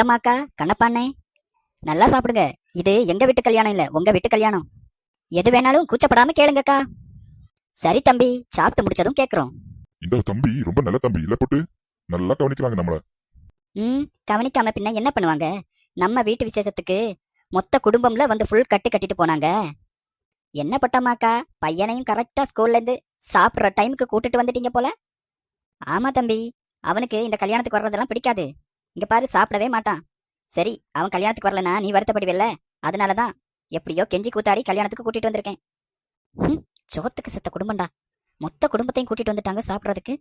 பொட்டமாக்கா கண்ணப்பாண்ணே. நல்லா சாப்பிடுங்க. இது எங்க வீட்டு கல்யாணம் இல்ல உங்க வீட்டு கல்யாணம். எது வேணாலும் கூச்சப்படாம கேளுங்கக்கா. சரி தம்பி சாப்பிட்டு முடிச்சதும் கேக்குறோம். இந்த தம்பி ரொம்ப நல்ல தம்பி. இல்ல போட்டு நல்லா கவனிக்கிறாங்க நம்மள. ம் கவனிக்காம பின்ன என்ன பண்ணுவாங்க? நம்ம வீட்டு விசேஷத்துக்கு மொத்த குடும்பம்ல வந்து ஃபுல் கட்டு கட்டிட்டு போனாங்க. என்ன பட்டமாக்கா பையனையும் கரெக்டா ஸ்கூல்ல இருந்து சாப்பிடுற டைமுக்கு கூட்டிட்டு வந்துட்டீங்க போல. ஆமா தம்பி அவனுக்கு இந்த கல்யாணத்துக்கு வர்றதெல்லாம் பிடிக்காது. இங்க பாரு சாப்பிடவே மாட்டான். சரி அவன் கல்யாணத்துக்கு வரலனா நீ வருத்தப்படுவில்ல அதனாலதான் எப்படியோ கெஞ்சி கூத்தாடி கல்யாணத்துக்கு கூட்டிட்டு வந்திருக்கேன். ஹம், சோத்துக்கு செத்த குடும்பம்டா. மொத்த குடும்பத்தையும் கூட்டிட்டு வந்துட்டாங்க சாப்பிடுறதுக்கு.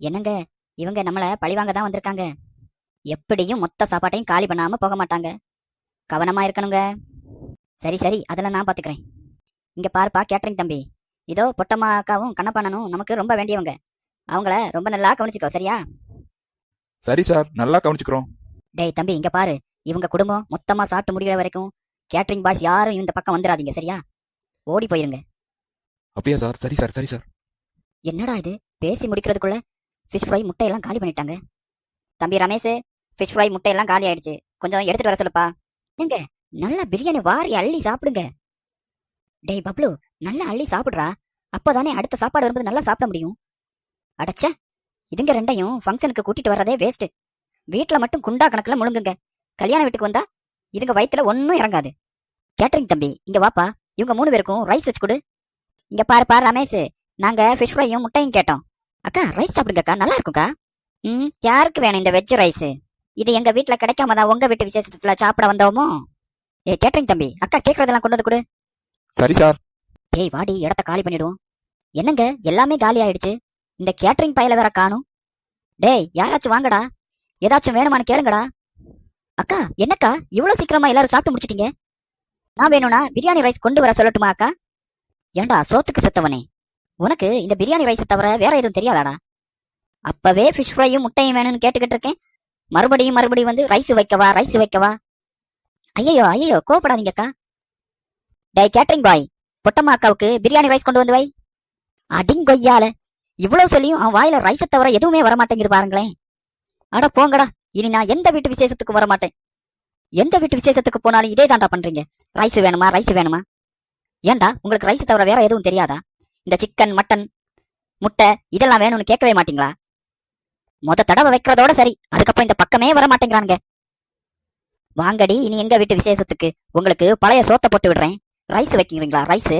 என்னங்க இவங்க நம்மள பழிவாங்க தான் வந்திருக்காங்க. எப்படியும் மொத்த சாப்பாட்டையும் காலி பண்ணாம போக மாட்டாங்க. கவனமா இருக்கணுங்க. சரி சரி அதெல்லாம் நான் பாத்துக்கிறேன். இங்க பாருப்பா கேட்டரிங் தம்பி. இதோ பொட்டம்மா அக்காவும் கண்ணப்பானனும் நமக்கு ரொம்ப வேண்டியவங்க. அவங்கள ரொம்ப நல்லா கவனிச்சுக்கோ சரியா? சரி சார் நல்லா கவனிச்சுக்கிறோம். டேய் தம்பி இங்க பாரு. இவங்க குடும்பம் மொத்தமா சாப்பிட்டு முடிகிற வரைக்கும் கேட்டரிங் பாய்ஸ் யாரும் இந்த பக்கம் வந்துடாதீங்க சரியா? ஓடி போயிருங்க. அப்படியா சார்? சரி சார் சரி சார். என்னடா இது? பேசி முடிக்கிறதுக்குள்ள ஃபிஷ் ஃப்ரை முட்டையெல்லாம் காலி பண்ணிட்டாங்க. தம்பி ரமேஷ் ஃபிஷ் ஃப்ரை முட்டையெல்லாம் காலி ஆயிடுச்சு. கொஞ்சம் எடுத்துட்டு வர சொல்லுப்பா. எங்க நல்லா பிரியாணி வாரி அள்ளி சாப்பிடுங்க. டேய் பப்ளு நல்லா அள்ளி சாப்பிடுறா. அப்பதானே அடுத்த சாப்பாடு வரும்போது நல்லா சாப்பிட முடியும். அடச்சே. இதுங்க ரெண்டையும் ஃபங்க்ஷனுக்கு கூட்டிட்டு வர்றதே வேஸ்ட் வீட்ல மட்டும் குண்டா கணக்குல முழுங்குங்க. கல்யாண வீட்டுக்கு வந்தா இதுங்க வயித்துல ஒன்னும் இறங்காது. கேட்டரிங் தம்பி இங்க வாப்பா. இவங்க மூணு பேருக்கும் ரைஸ் வச்சு கொடு. இங்க பாருப்பா ரமேஷ். நாங்க ஃபிஷ் ஃப்ரையும் முட்டையும் கேட்டோம். அக்கா ரைஸ் சாப்பிடுங்கக்கா. நல்லா இருக்கும்க்கா? ம் யாருக்கு வேணும் இந்த வெஜ் ரைஸ் இது எங்க வீட்ல கிடைக்காம தான் உங்க வீட்டு விசேஷத்துல சாப்பிட வந்தோமோ? ஏ கேட்டரிங் தம்பி அக்கா கேக்குறதெல்லாம் கொண்டு வந்து கொடு. சரி சார். ஏய் வாடி இடத்த காலி பண்ணிடுவோம். என்னங்க எல்லாமே காலி ஆயிடுச்சு? இந்த கேட்டரிங் பையில வேற காணும். டேய் யாராச்சும் வாங்கடா. ஏதாச்சும் வேணுமான்னு கேளுங்கடா. அக்கா என்னக்கா? இவ்வளவு சீக்கிரமா எல்லாரும் சாப்பிட்டு முடிச்சிட்டீங்க. நான் வேணும்னா பிரியாணி ரைஸ் கொண்டு வர சொல்லட்டுமா அக்கா? ஏண்டா சோத்துக்கு செத்தவனே. உனக்கு இந்த பிரியாணி ரைஸை தவிர வேற எதுவும் தெரியாதாடா? அப்பவே ஃபிஷ் ஃப்ரையும் முட்டையும் வேணும்னு கேட்டுக்கிட்டு இருக்கேன். மறுபடியும் மறுபடியும் வந்து ரைஸ் வைக்கவா ரைஸ் வைக்கவா? ஐயோ ஐயோ கோவப்படாதீங்கக்கா டேய் கேட்டரிங் பாய் பொட்டம்மா அக்காவுக்கு பிரியாணி ரைஸ் கொண்டு வந்து வை. அடிங்கொய்யால இவ்வளவு சொல்லியும் அவன் வாயில ரைஸை தவிர எதுவுமே வர மாட்டேங்குது பாருங்களேன். அட போங்கடா இனி நான் எந்த வீட்டு விசேஷத்துக்கு வர மாட்டேன் எந்த வீட்டு விசேஷத்துக்கு போனாலும் இதே தாண்டா பண்றீங்க. ரைஸ் வேணுமா ரைஸ் வேணுமா? ஏண்டா உங்களுக்கு ரைஸ் தவிர வேற எதுவும் தெரியாதா? இந்த சிக்கன் மட்டன் முட்டை இதெல்லாம் வேணும்னு கேட்கவே மாட்டீங்களா? மொத தடவை வைக்கிறதோட சரி அதுக்கப்புறம் இந்த பக்கமே வர மாட்டேங்கிறானுங்க வாங்கடி இனி எங்க வீட்டு விசேஷத்துக்கு? உங்களுக்கு பழைய சோத்தை போட்டு விடுறேன். ரைஸ் வைக்கிறீங்களா ரைஸு